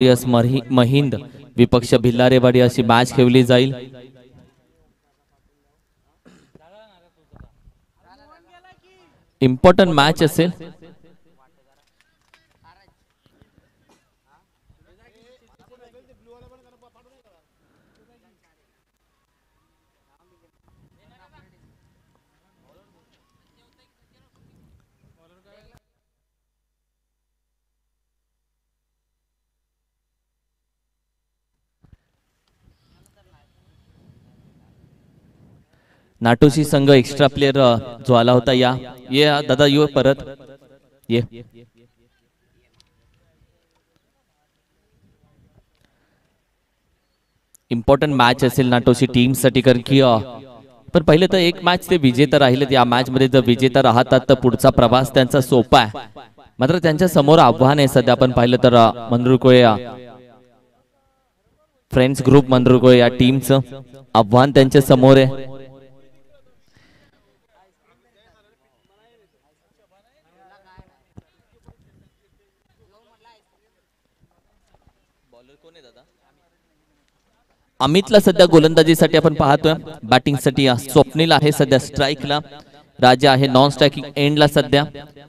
महिंद विपक्ष भिल्लारेवाडी अशी मॅच खेळली जाईल. इम्पॉर्टंट मॅच असेल. नाटोशी संघ एक्स्ट्रा प्लेअर जो आला होता या. ये दादा यु परत. ये. इम्पॉर्टंट मॅच असेल नाटोशी टीमसाठी कारण की पण पहिले तर एक मॅच ते विजेता राहिलेत या मॅच मध्ये जर विजेता राहतात तर पुढचा प्रवास त्यांचा सोपा आहे. मात्र त्यांच्यासमोर आव्हान आहे सध्या. आपण पाहिलं तर अ, फ्रेंड्स ग्रुप मंदरुकोळे या टीमचं आव्हान त्यांच्यासमोर आहे. अमितला सध्या गोलंदाजीसाठी आपण पाहतोय. बॅटिंगसाठी स्वप्नील आहे सध्या स्ट्राईकला राजा आहे नॉन स्ट्रायकिंग एंडला सध्या.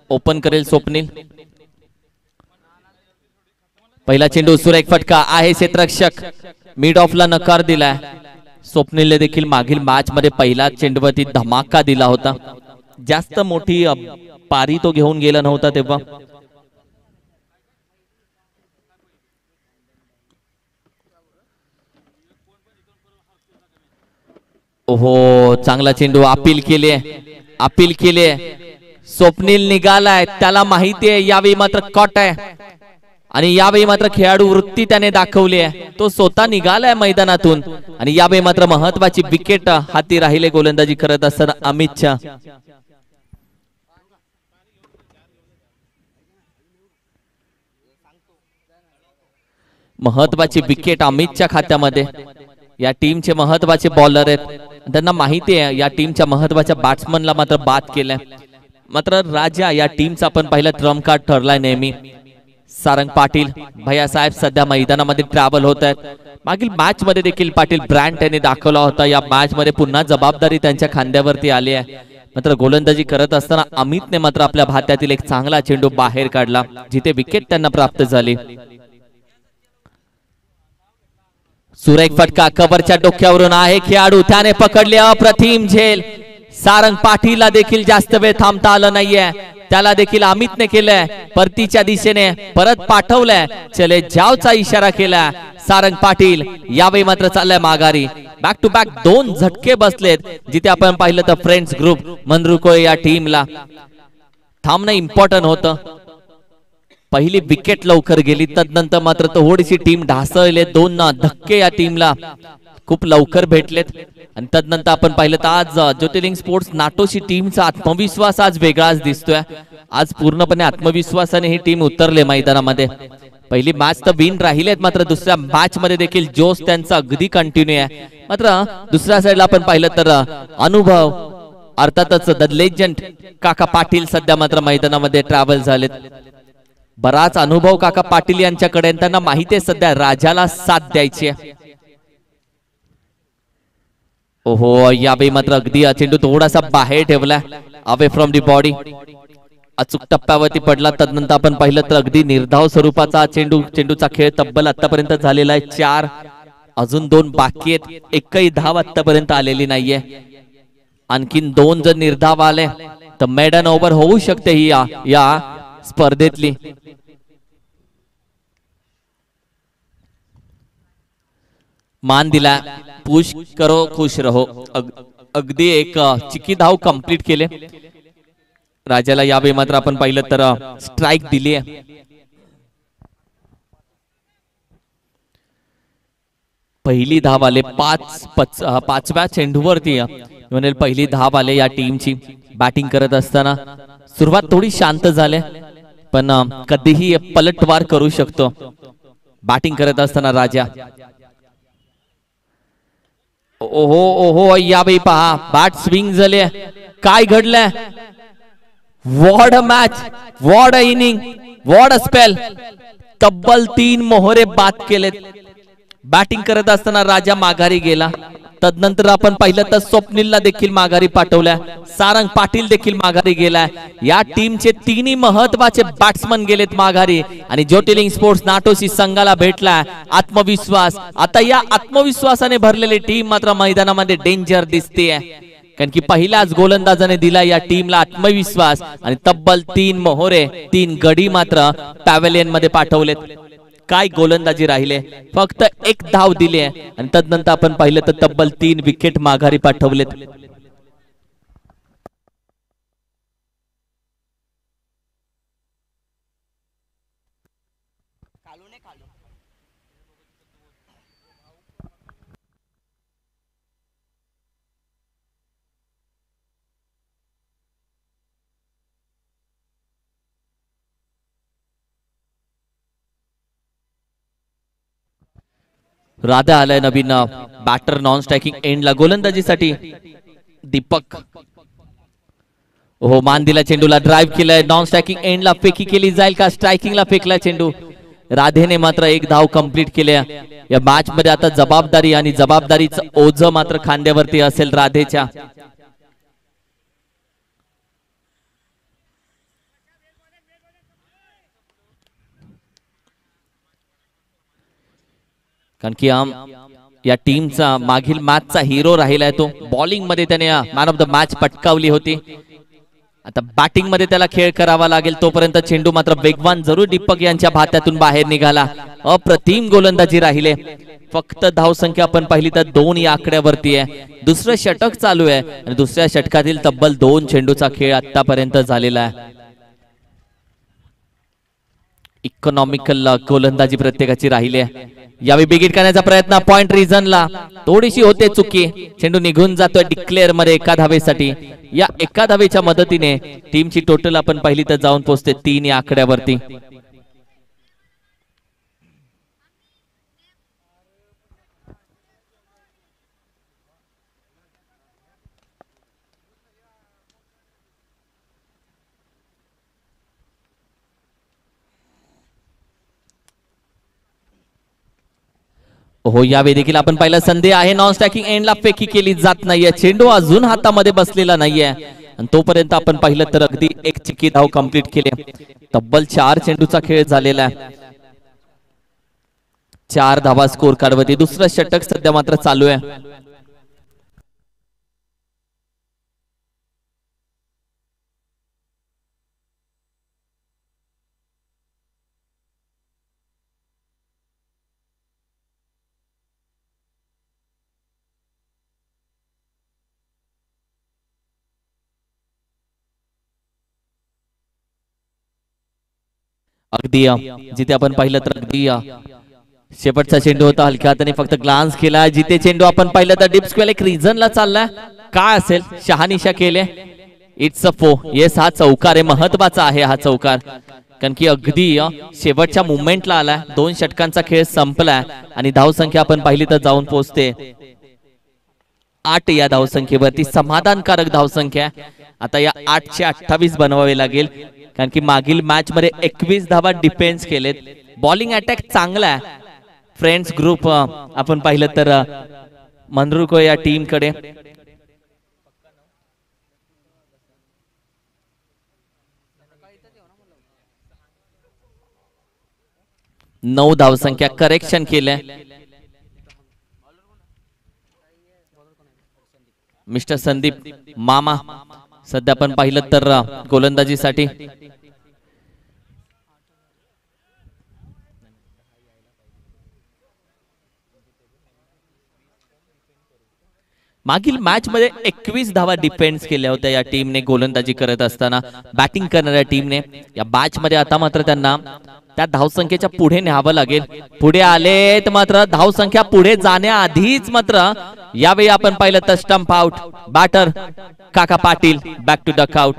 ओपन करेल स्वप्नील. पहिला चेंडू सुरेख फटका आहे क्षेत्ररक्षक. मिड ऑफला नकार दिलाय. स्वप्नीलने देखील मागील मॅच मध्ये पहिला चेंडूवरती धमाका दिला होता. जास्त मोठी पारी तो घेऊन गेला नव्हता तेव्हा. हो चांगला चेंडू अपील केले. अपील केले. स्वप्नील निघालाय त्याला माहिती आहे यावेळी मात्र कट आहे. आणि यावेळी मात्र खेळाडू वृत्ती त्याने दाखवली आहे. तो स्वतः निघालाय मैदानातून. आणि यावेळी मात्र महत्वाची विकेट हाती राहिले गोलंदाजी करत असताना अमित शहा. महत्वाची विकेट अमितच्या खात्यामध्ये. या टीमचे महत्त्वाचे बॉलर आहेत. त्यांना माहिती आहे या टीमच्या महत्त्वाच्या बॅट्समनला मात्र बाद केलाय. मात्र राजा या टीमचा आपण पहिला ट्रम्प कार्ड ठरलाय नेहमी. सारंग पाटील भैया साहेब सध्या मैदानामध्ये ट्रॅव्हल होत आहेत. मागील मॅच मध्ये देखील पाटील ब्रँड त्यांनी दाखवला होता. या मॅच मध्ये पुन्हा जबाबदारी त्यांच्या खांद्यावरती आली आहे. मात्र गोलंदाजी करत असताना अमितने मात्र आपल्या भात्यातील एक चांगला चेंडू बाहेर काढला जिथे विकेट त्यांना प्राप्त झाली. सुरेख फटका कबरच्या डोक्यावरून आहे खेळाडू. त्याने पकडले अप्रतिम झेल. सारंग पाटीलला देखील जास्त वेळ थांबता आलं नाहीये. त्याला देखील अमितने केलंय. परतीच्या दिशेने परत पाठवलंय. चले जावचा इशारा केलाय. सारंग पाटील यावेळी मात्र चाललाय माघारी. बॅक टू बॅक दोन झटके बसलेत. जिथे आपण पाहिलं तर फ्रेंड्स ग्रुप मंद्रुकोळे या टीमला थांबणं इम्पॉर्टंट होतं. पहिली विकेट लवकर गेली तदनंतर मात्र थोडीशी टीम ढासळले दोन ना धक्के या टीमला खूप लवकर भेटलेत. आणि तदनंतर आपण पाहिलं तर आज ज्योतिर्लिंग स्पोर्ट्स नाटोची टीमचा आत्मविश्वास आज वेगळाच दिसतोय. आज पूर्णपणे आत्मविश्वासाने ही टीम उतरले मैदानामध्ये. पहिली मॅच तर विन राहिलेत मात्र दुसऱ्या मॅच मध्ये देखील जोश त्यांचा अगदी कंटिन्यू आहे. मात्र दुसऱ्या साईडला आपण पाहिलं तर अनुभव अर्थातच द लेजंड काका पाटील सध्या मात्र मैदानामध्ये ट्रॅव्हल झालेत. बराच अनुभव काका पाटील यांच्याकडे त्यांना माहिती आहे सध्या राजाला साथ द्यायची आहे. ओहो यावेळी मात्र अगदी चेंडू थोडासा बाहेर ठेवला अवे फ्रॉम दी बॉडी अचूक टप्प्यावरती पडला. तदनंतर आपण पाहिलं तर अगदी निर्धाव स्वरूपाचा चेंडू चेंडूचा खेळ तब्बल आतापर्यंत झालेला आहे. चार अजून दोन बाकी आहेत. एकही धाव आतापर्यंत आलेली नाहीये. आणखीन दोन जर निर्धाव आले तर मेडन ओव्हर होऊ शकते ही या या स्पर्धेतली. मान दिला. पुश करो खुश रहो. अग- अगदी एक चिकी धाव कंप्लीट केले. राजाला यावेळी मात्र आपण पाहिलं तर स्ट्राईक दिली आहे. पहिली धाव आले पाच पच- पाचव्या चेंडूवरती. म्हणेल पहिली धाव आले या टीमची बॅटिंग करत असताना सुरुवात थोडी शांत झाली. पण कधीही पलटवार करू शकतो. बॅटिंग करत असताना राजा. ओहो ओहो यावेळी पहा बॅट स्विंग झाले. काय घडलंय? What match what inning what spell. तब्बल तीन मोहरे बाद केलेत. बॅटिंग करत असताना राजा माघारी गेला. तदनंतर आपण पाहिलं तर स्वप्नीलला देखील माघारी पाठवल्या. सारंग पाटील देखील माघारी गेलाय. या टीमचे तिन्ही महत्त्वाचे बॅट्समन गेलेत माघारी. आणि ज्योतिलिंग स्पोर्ट्स नाटोशी संघाला भेटलाय. आत्मविश्वास. आता या आत्मविश्वासाने भरलेली टीम मात्र मैदानामध्ये डेंजर दिसते कारण की पहिल्याच गोलंदाजाने दिला या टीमला आत्मविश्वास. आणि तब्बल तीन मोहोरे तीन गडी मात्र पॅवेलियनमध्ये पाठवलेत. काय गोलंदाजी राहिले? फक्त एक धाव दिली आहे. आणि तदनंतर आपण पाहिलं तर तब्बल तीन विकेट माघारी पाठवलेत. राधा आलाय नवीन बॅटर नॉन स्ट्रायकिंग एंडला गोलंदाजीसाठी. दीपक. हो मान दिला चेंडूला ड्राईव्ह केलाय. नॉन स्ट्रायकिंग एंडला फेकी केली जाईल का? स्ट्रायकिंगला फेकला चेंडू. राधेने मात्र एक धाव कंप्लीट केल्या या मॅच मध्ये आता जबाबदारी आणि जबाबदारीचं ओझ मात्र खांद्यावरती असेल राधेच्या. कारण की आम या टीमचा मागील मॅचचा हिरो राहिलाय तो. बॉलिंगमध्ये त्याने मॅन ऑफ द मॅच पटकावली होती. आता बॅटिंगमध्ये त्याला खेळ करावा लागेल तोपर्यंत चेंडू मात्र वेगवान जरूर दीपक यांच्या भात्यातून बाहेर निघाला. अप्रतिम गोलंदाजी राहिले. फक्त धावसंख्या आपण पाहिली तर दोन या आकड्यावरती आहे. दुसरं षटक चालू आहे. आणि दुसऱ्या षटकातील तब्बल दोन चेंडूचा खेळ आतापर्यंत झालेला आहे. इकॉनॉमिकल गोलंदाजी प्रत्येकाची राहिली आहे. यावेळी बिगिट करण्याचा प्रयत्न पॉइंट रिझनला थोडीशी होते चुकी. चेंडू निघून जातोय डिक्लेअरमध्ये एका धावेसाठी. या एका धावेच्या मदतीने टीमची टोटल आपण पाहिली तर जाऊन पोहोचते तीन या आकड्यावरती. हो यावेळी देखील आपण पाहिलं संधी आहे. नॉन स्टॅकिंग एंडला फेकी केली जात नाहीये. चेंडू अजून हातामध्ये बसलेला नाहीये. आणि तोपर्यंत आपण पाहिलं तर अगदी एक चिकी धाव कंप्लीट केली. तब्बल चार चेंडूचा खेळ झालेला आहे. चार धावा स्कोर कार्डवरती दुसरं षटक सध्या मात्र चालू आहे. अगदी जिथे आपण पाहिलं तर अगदी शेवटचा चेंडू होता हलक्या हाताने फक्त ग्लान्स केला. जिथे चेंडू आपण पाहिलं तर डिप्स स्क्वेअर एक रिझनला चाललाय. काय असेल? शहानिशा केले इट्स अ फो येस हा चौकार आहे. महत्त्वाचा आहे हा चौकार. कारण की अगदी शेवटच्या मुवमेंटला आलाय. दोन षटकांचा खेळ संपलाय. आणि धावसंख्या आपण पाहिली तर जाऊन पोहोचते. आठ या धावसंख्येवरती समाधानकारक धावसंख्या. आहे. आता या आठशे अठ्ठावीस बनवावे लागेल. कारण की मागील मॅच मध्ये एकवीस धावा डिफेन्स केलेत. बॉलिंग अटॅक चांगला आहे. फ्रेंड्स ग्रुप आपण पाहिलं तर मनरुको या टीमकडे नऊ धावसंख्या करेक्शन केलंय. मिस्टर संदीप मामा. सध्या आपण पाहिलं तर गोलंदाजीसाठी. मागील मॅच मध्ये एकवीस धावा डिफेंड केल्या होत्या या टीमने गोलंदाजी करत असताना बॅटिंग करणाऱ्या टीमने. या मॅच मध्ये आता मात्र त्यांना त्या धावसंख्येच्या पुढे न्यावं लागेल. पुढे आलेत मात्र धावसंख्या पुढे जाण्याआधीच मात्र यावेळी आपण पाहिलं तर stump out batter Kaka Patil back to duck out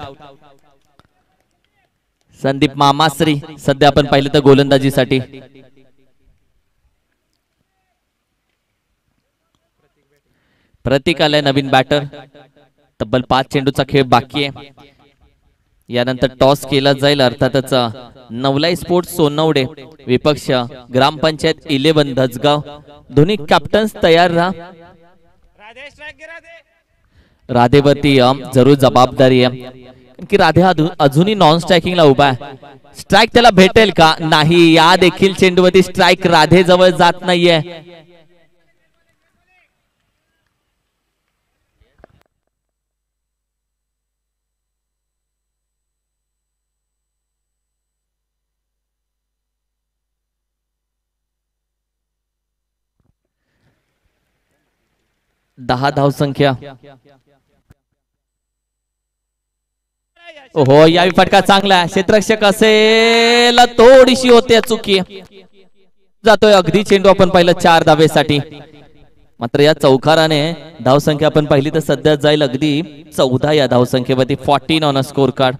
Sandeep Mamashri सध्या आपण पाहिलं तर गोलंदाजीसाठी. प्रतीक आलाय नवीन बॅटर तब्बल पाच चेंडूचा खेळ बाकी आहे. यानंतर टॉस केला जाईल अर्थातच नवलाई स्पोर्ट्स सोनवडे विपक्ष ग्रामपंचायत इलेवन धसगाव दोन्ही कॅप्टन्स तयार राहा. राधेवरती जरूर जबाबदारी आहे. की राधे अजून अजूनही नॉन स्ट्रायकिंगला उभा आहे. स्ट्राईक त्याला भेटेल का? नाही या देखील चेंडूवरती स्ट्राईक राधे जवळ जात नाहीये. दहा धाव संख्या. हो यावी फटका चांगला आहे. क्षेत्ररक्षक असेल थोडीशी होते चुकी. जातोय अगदी चेंडू आपण पाहिलं चार धावेसाठी. मात्र या चौकाराने धावसंख्या आपण पाहिली तर सध्या जाईल अगदी चौदा या धावसंख्येवरती fourteen on a score card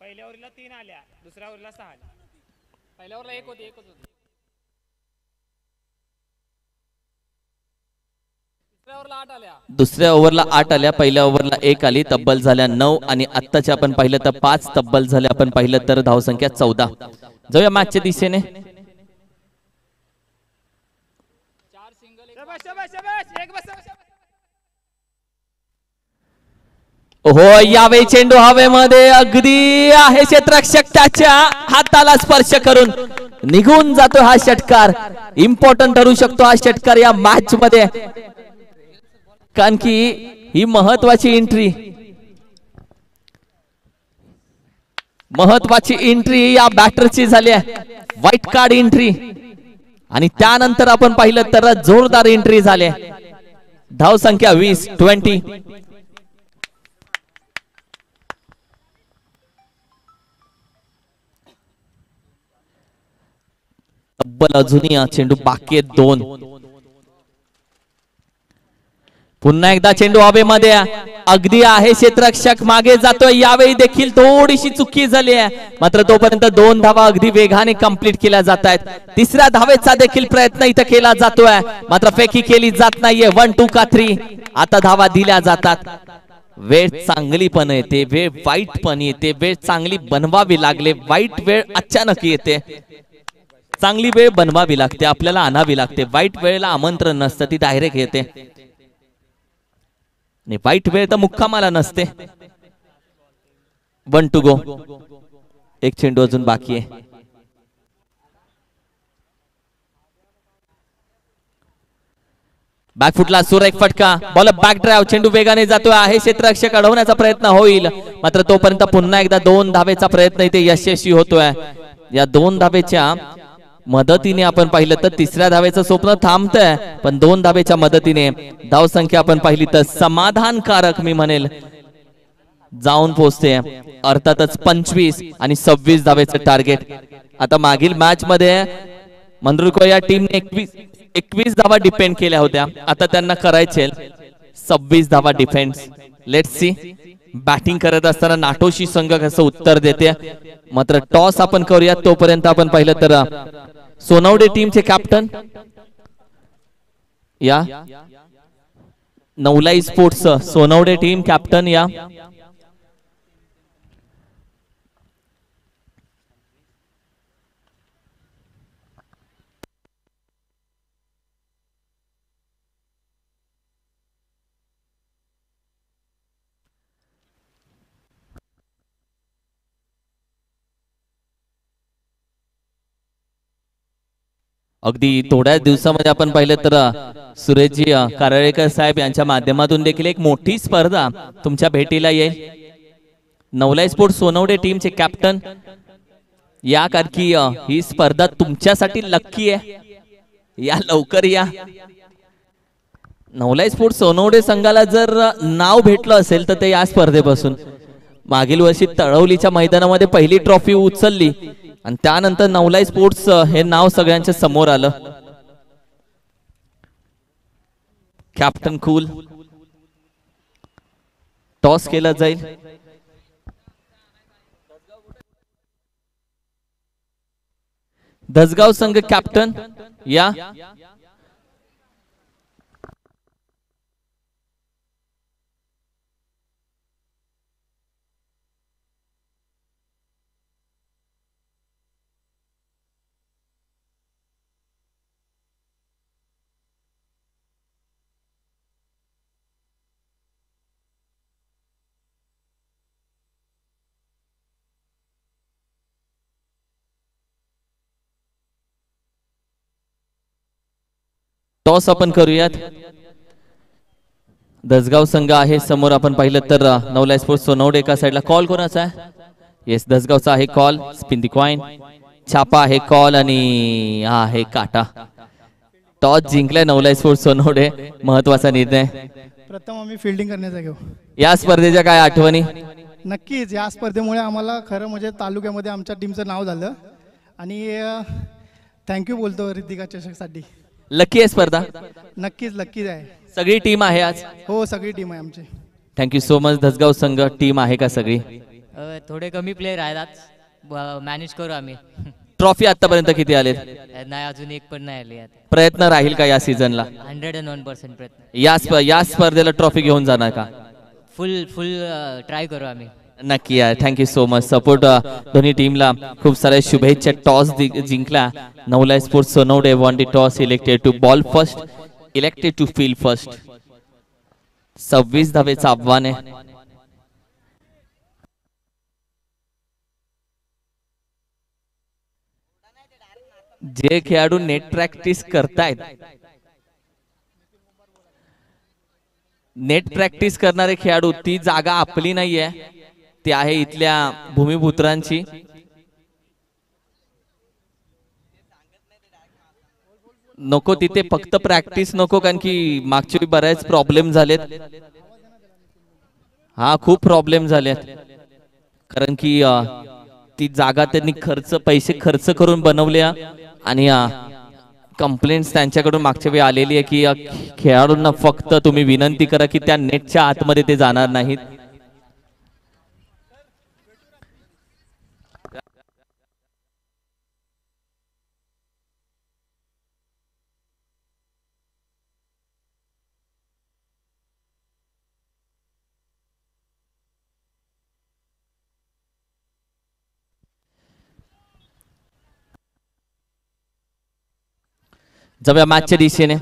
पहिल्या तीन आल्या. दुसऱ्या ओव्हरला सहा. आल्या पहिल्या ओव्हरला एक होती एकच होती. दुसऱ्या ओव्हरला आठ आल्या. दुसऱ्या ओव्हरला आठ आल्या पहिल्या ओव्हरला एक आली तब्बल झाल्या नऊ आणि आत्ताच्या आपण पाहिलं तर पाच तब्बल झाल्या आपण पाहिलं तर धावसंख्या चौदा. जाऊया मॅचच्या दिशेने. हो यावे चेंडू हवेमध्ये अगदी आहे क्षेत्रक्षक त्याच्या हाताला स्पर्श करून. निघून जातो हा षटकार. इम्पॉर्टंट ठरू शकतो हा षटकार या मॅच मध्ये कारण की ही महत्वाची एंट्री महत्वाची एंट्री या बॅटरची झाली आहे. व्हाईट कार्ड एंट्री आणि त्यानंतर आपण पाहिलं तर जोरदार एंट्री झाली धाव संख्या वीस ट्वेंटी तब्बल अजूनही चेंडू बाकी आहेत दोन. पुन्हा एकदा चेंडू हवेमध्ये अगदी आहे क्षेत्ररक्षक मागे जातोय. यावेळी देखील थोडीशी चुकी झाली आहे. मात्र तोपर्यंत दोन धावा अगदी वेगाने कंप्लीट केल्या जात आहेत. तिसऱ्या धावेचा देखील प्रयत्न इथं केला जातोय. मात्र फेकी केली जात नाहीये. वन टू का थ्री आता धावा दिल्या जातात. वेळ चांगली पण येते. वेळ वाईट पण येते. वेळ चांगली बनवावी लागले. वाईट वेळ अचानक येते. चांगली वेळ बनवावी लागते आपल्याला आणावी लागते. वाईट वेळेला आमंत्रण नसतं ती डायरेक्ट येते. आणि वाईट वेळ तर मुक्कामाला नसते. वन टू गो एक चेंडू अजून बाकी आहे. बॅकफुटला एक फटका. बॉल बॅक ड्राईव्ह चेंडू वेगाने जातोय. आहे क्षेत्ररक्षक. अडवण्याचा प्रयत्न होईल. मात्र तोपर्यंत पुन्हा एकदा दोन धावेचा प्रयत्न इथे यशस्वी होतोय. या दोन धावेच्या मदतीने आपण पाहिलं तर तिसऱ्या धावेचं स्वप्न थांबतंय. पण दोन धावेच्या मदतीने धाव संख्या आपण पाहिली तर समाधानकारक मी म्हणेल. जाऊन पोहोचते. अर्थातच पंचवीस आणि सव्वीस धावेचं टार्गेट. आता मागील मॅच मध्ये मंद्रुको या टीमने एकवीस एकवीस धावा डिपेंड केल्या होत्या. आता त्यांना करायचे सव्वीस धावा डिफेन्स लेट सी बॅटिंग करत असताना नाटोशी संघ कसं उत्तर देते? मात्र टॉस आपण करूया. तोपर्यंत आपण पाहिलं तर सोनवडे टीमचे कॅप्टन या? Navlai sports Sonawade team captain या? अगदी थोड्याच दिवसामध्ये आपण पाहिलं तर सुरेशजी कारळेकर साहेब यांच्या माध्यमातून देखील एक मोठी स्पर्धा तुमच्या भेटीला येईल. नवलाई स्पोर्ट सोनवडे टीमचे कॅप्टन. या कारकी ही स्पर्धा तुमच्यासाठी लक्की आहे. या लवकर या. नवलाई स्पोर्ट सोनवडे संघाला जर नाव भेटलं असेल तर ते या स्पर्धेपासून. मागील वर्षी तळवलीच्या मैदानामध्ये पहिली ट्रॉफी उचलली. आणि त्यानंतर नवलाई स्पोर्ट्स हे नाव सगळ्यांच्या समोर आलं. Captain cool. टॉस केला जाईल. धसगाव संघ कॅप्टन या. टॉस आपण करूयात. दसगाव संघ आहे समोर आपण पाहिलं तर नवला स्पोर्ट्स सोनवडे एका साईडला कॉल कोणाचा आहे? येस दसगावचा आहे कॉल स्पिन दी कॉइन छापा आहे कॉल आणि हा आहे काटा. टॉस जिंकलाय नवला स्पोर्ट्स सोनवडे महत्त्वाचा निर्णय. प्रथम आम्ही फिल्डिंग करण्याचा घेऊ. या स्पर्धेच्या काय आठवणी? नक्कीच या स्पर्धेमुळे आम्हाला खरं म्हणजे तालुक्यामध्ये आमच्या टीमचं नाव झालं. आणि थँक्यू बोलतो रितिका चषकसाठी. लकी आहे स्पर्धा? नक्कीच नक्कीच आहे. सगळी टीम आहे आज? हो सगळी टीम आहे आमची. थँक्यू सो मच दसगाव संघ टीम आहे का सगळी? अ, थोडे कमी प्लेयर आहेत आज. मॅनेज करू आम्ही. ट्रॉफी आतापर्यंत किती आले नाही अजून एक पण नाही आली आता प्रयत्न राहील का या सीझनला हंड्रेड अँड वन पर्सेंट प्रयत्न. या स्प- या स्पर्धेला ट्रॉफी घेऊन जाणार का? फुल फुल ट्राय करू आम्ही. नक्की यार थँक्यू सो मच सपोर्ट दोन्ही टीमला खूप साऱ्या शुभेच्छा. टॉस जिंकला. Navla sports Sonawade won the toss elected to bowl first elected to field first सव्वीस धावेचं आव्हान आहे. जे खेळाडू नेट प्रॅक्टिस करतायत. नेट प्रॅक्टिस करणारे खेळाडू ती जागा आपली नाहीये. ती आहे इथल्या भूमिपुत्रांची. नको तिथे फक्त प्रॅक्टिस नको कारण की मागच्या बऱ्याच प्रॉब्लेम झालेत. हा खूप प्रॉब्लेम झालेत. कारण की ती जागा त्यांनी खर्च पैसे खर्च करून बनवल्या आणि कंप्लेंट्स त्यांच्याकडून मागच्या वेळी आलेली आहे की खेळाडूंना फक्त तुम्ही विनंती करा की त्या नेटच्या आतमध्ये ते जाणार नाहीत. जाऊया मॅचच्या दिशेने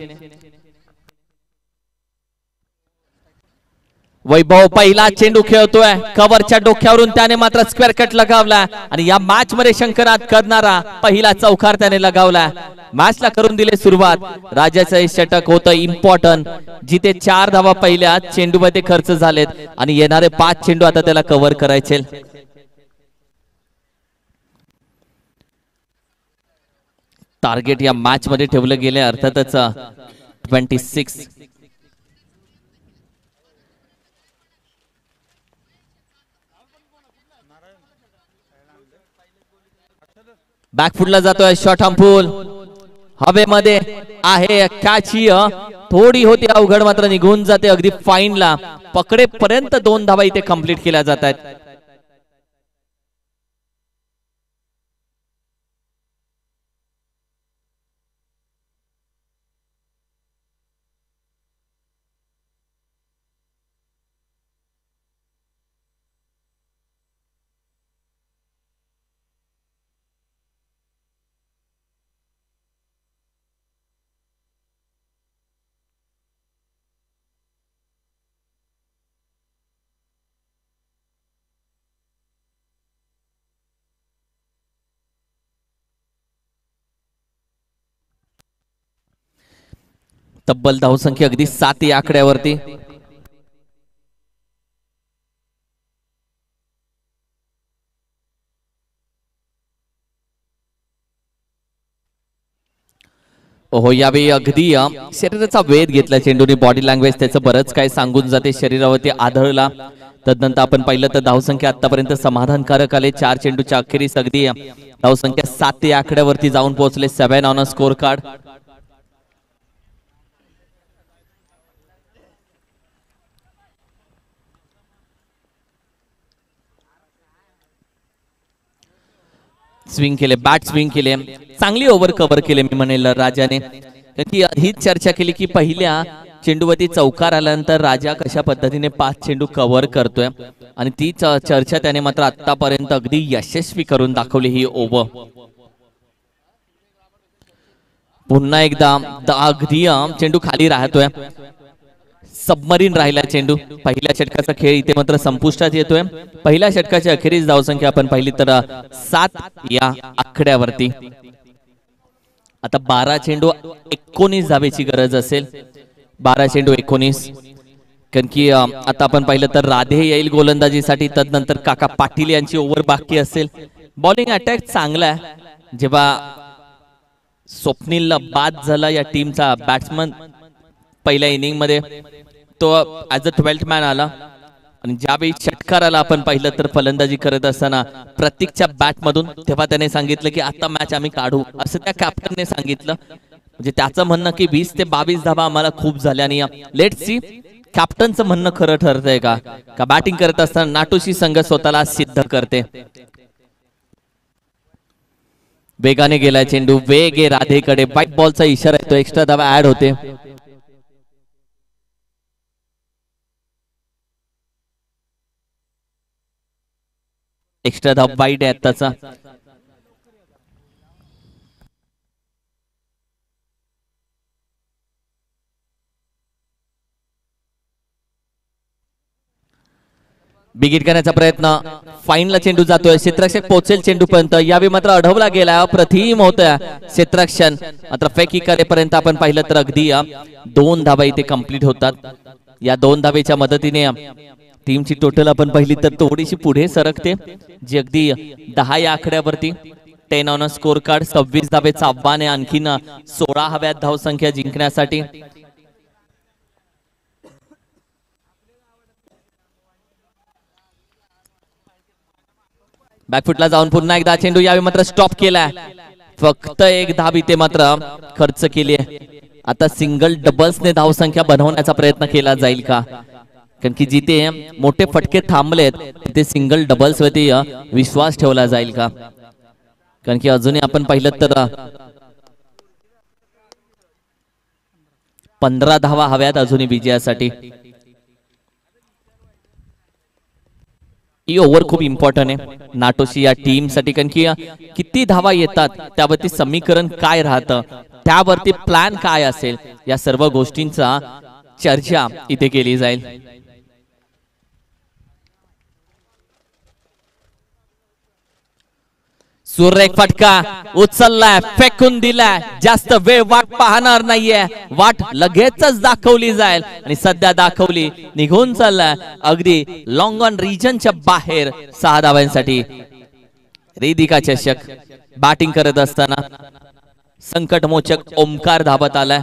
वैभव पहिला चेंडू खेळतोय कव्हरच्या डोक्यावरून त्याने मात्र स्क्वेअर कट लगावला आणि या मॅच मध्ये शंकरात करणारा पहिला चौकार त्याने लगावला मॅचला करून दिले सुरुवात राजाचं हे षटक होतं इम्पॉर्टंट जिथे चार धावा पहिल्या चेंडू मध्ये खर्च झालेत आणि येणारे पाच चेंडू आता त्याला कव्हर करायचे टार्गेट या मॅच मध्ये ठेवलं गेले अर्थातच ट्वेंटी सिक्स बॅकफुटला जातोय शॉर्ट हम्पूल हवेमध्ये आहे कॅची थोडी होती अवघड मात्र निघून जाते अगदी फाईनला पकडेपर्यंत दोन धावा इथे कंप्लीट केल्या जात आहेत. तब्बल धावसंख्या अगदी सात या आकड्यावरती. हो यावेळी अगदी शरीराचा वेध घेतला चेंडूने बॉडी लँग्वेज त्याचं बरंच काय सांगून जाते शरीरावरती आढळला तदनंतर आपण पाहिलं तर धावसंख्या आतापर्यंत समाधानकारक आले चार चेंडूच्या अखेरीस अगदी धावसंख्या सात या आकड्यावरती जाऊन पोहोचले seven on a score card swing केले बॅट स्विंग केले. चांगली ओव्हर कव्हर केले मी म्हणेल राजाने. की हीच चर्चा केली की पहिल्या चेंडूवरती चौकार आल्यानंतर राजा कशा पद्धतीने पाच चेंडू कव्हर करतोय. आणि ती चर्चा त्याने मात्र आतापर्यंत अगदी यशस्वी करून दाखवली ही ओव्हर पुन्हा एकदा अगदी चेंडू खाली राहतोय. सबमरीन राहिला चेंडू. पहिल्या षटकाचा खेळ इथे मात्र संपुष्टात येतोय. पहिल्या षटकाची अखेरीस धावसंख्या आपण पाहिली तर सात या आकड्यावरती आता बारा चेंडू एकोणीस धावेची गरज असेल. बारा चेंडू एकोणीस. कारण की आता आपण पाहिलं तर राधे येईल गोलंदाजीसाठी. तदनंतर काका पाटील यांची ओव्हर बाकी असेल. बॉलिंग अटॅक चांगला आहे. जेव्हा स्वप्नीलला बाद झाला या टीमचा बॅट्समन पहिल्या इनिंगमध्ये. तो ऍज अ ट्वेल्थ मॅन आला. आणि ज्यावेळी षटकाराला आपण पाहिलं तर फलंदाजी करत असताना प्रत्येकच्या बॅट मधून तेव्हा त्याने सांगितलं की आता मॅच आम्ही काढू. असं त्या कॅप्टनने सांगितलं. म्हणजे त्याचं म्हणणं की वीस ते बावीस धाबा आम्हाला खूप झाल्या आणि लेट सी कॅप्टनचं म्हणणं खरं ठरतंय का? का बॅटिंग करत असताना नाटोशी संघ स्वतःला सिद्ध करते? वेगाने गेलाय चेंडू. वेग आहे राधेकडे. व्हाईट बॉलचा इशारा येतो. एक्स्ट्रा धावा ऍड होते. एक्स्ट्रा धाव वाईट आहे आत्ताचा. बिगिट करण्याचा प्रयत्न. फाईनला चेंडू जातोय. क्षेत्रक्षक पोहोचेल चेंडू पर्यंत यावेळी मात्र अडवला गेला अप्रतिम होत क्षेत्रक्षण मात्र फेकी करेपर्यंत आपण पाहिलं तर अगदी दोन धाबा इथे कंप्लीट होतात. या दोन धाबेच्या मदतीने टीमची टोटल आपण पाहिली तर थोडीशी पुढे सरकते. जी अगदी दहा या आकड्यावरती. टेन ऑन स्कोर कार्ड सव्वीस धावेच आव्हान आहे. आणखीन सोळा हव्यात धावसंख्या जिंकण्यासाठी. बॅकफुटला जाऊन पुन्हा एकदा चेंडू यावेळी मात्र स्टॉप केलाय. फक्त एक धाब इथे मात्र खर्च केली आहे. आता सिंगल डबल्सने धावसंख्या बनवण्याचा प्रयत्न केला जाईल का? कारण की जिथे मोठे फटके थांबलेत तिथे सिंगल डबल्स वरती विश्वास ठेवला जाईल का? कारण की अजूनही आपण पाहिलं तर पंधरा धावा हव्यात अजूनही विजयासाठी. ही ओव्हर खूप इम्पॉर्टंट आहे. नाटोशी या टीमसाठी कारण की किती धावा येतात त्यावरती समीकरण काय राहतं त्यावरती प्लॅन काय असेल या सर्व गोष्टींचा चर्चा इथे केली जाईल. सुरेख फटका उचललाय फेकून दिलाय. जास्त वेळ वाट पाहणार नाहीये. वाट लगेचच दाखवली जाईल. आणि सध्या दाखवली निघून चाललाय. अगदी लॉंग ऑन रिजनच्या बाहेर सहा धाव्यांसाठी रेदिका चषक. बॅटिंग करत असताना संकटमोचक ओमकार धाबत आलाय.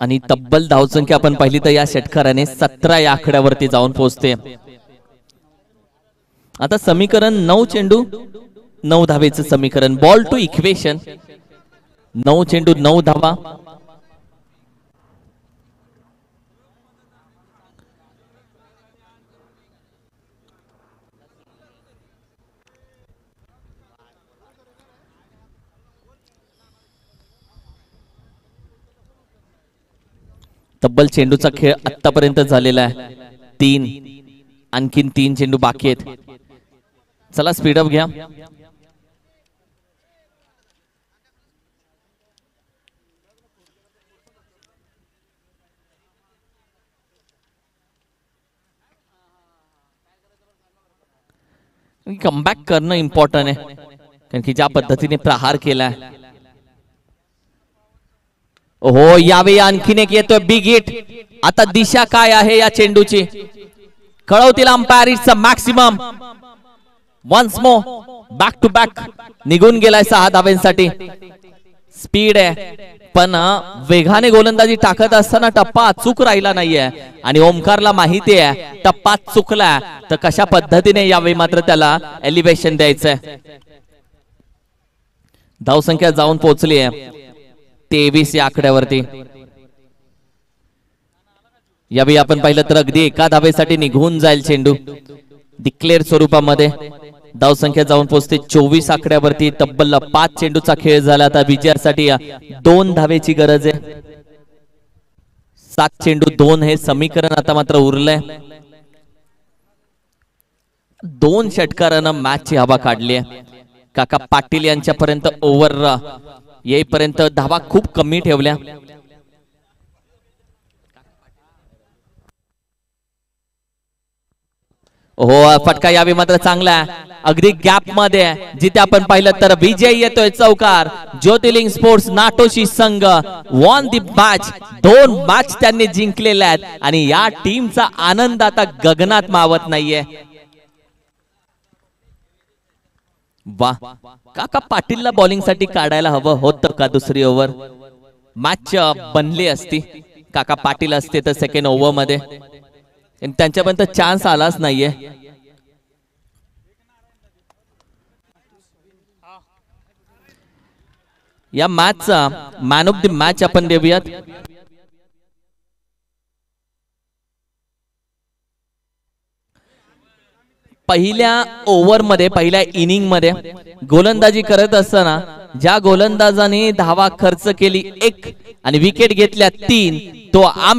आणि तब्बल धावसंख्या आपण पाहिली तर या षटकाराने सतरा या आकड्यावरती जाऊन पोहोचते आता समीकरण नऊ चेंडू नऊ धावेचं समीकरण. बॉल टू इक्वेशन नऊ चेंडू नऊ धावा. तब्बल चेंडूचा खेळ आतापर्यंत झालेला आहे. तीन आणखीन तीन चेंडू बाकी आहेत. चला स्पीडअप घ्या. कमबॅक करणं इम्पॉर्टंट आहे. कारण की ज्या पद्धतीने प्रहार केलाय हो यावेळी आणखीन एक येतोय बिग हिट आता दिशा काय आहे या चेंडूची? कळवतील umpire it's maximum once more back to back निघून गेलाय सहा धाब्यांसाठी स्पीड आहे. पण वेगाने गोलंदाजी टाकत असताना टप्पा अचूक राहिला नाहीये. आणि ओमकारला माहिती आहे टप्पा चुकला तर कशा पद्धतीने यावेळी मात्र त्याला एलिव्हेशन द्यायचंय? धावसंख्या जाऊन पोहोचली आहे तेवीस या आकड्यावरती. यावेळी आपण पाहिलं तर अगदी एका धावेसाठी निघून जाईल चेंडू. डिक्लेअर स्वरूपामध्ये. धावसंख्या जाऊन पोहोचते चोवीस आकड्यावरती. तब्बल पाच चेंडूचा खेळ झाला आता विजयासाठी. दोन धावेची गरज आहे. सात चेंडू दोन हे समीकरण आता मात्र उरलंय. दोन षटकारानं मॅचची हवा काढली आहे. काका पाटील यांच्यापर्यंत ओव्हर येईपर्यंत धावा खूप कमी ठेवल्या. हो फटका यावी मात्र चांगला. अगदी गॅपमध्ये. जिथे आपण पाहिलं तर विजय येतोय चौकार. ज्योतिर्लिंग स्पोर्ट्स नाटोशी संघ. वॉन दी मॅच दोन मॅच त्यांनी जिंकलेल्या आहेत. आणि या टीमचा आनंद आता गगनात मावत नाहीये. वा. काका पाटीलला बॉलिंगसाठी काढायला हवं होतं का दुसरी ओव्हर मॅच बनली असती. काका पाटील असते तर सेकंड ओव्हरमध्ये. आणि त्यांच्यापर्यंत चान्स आलाच नाहीये. या मॅचचा मॅन ऑफ द मॅच आपण देऊयात. पहिल्या ओव्हरमध्ये पहिल्या इनिंगमध्ये गोलंदाजी करत असताना ज्या गोलंदाजाने धावा खर्च केली एक आणि विकेट घेतल्या तीन तो आम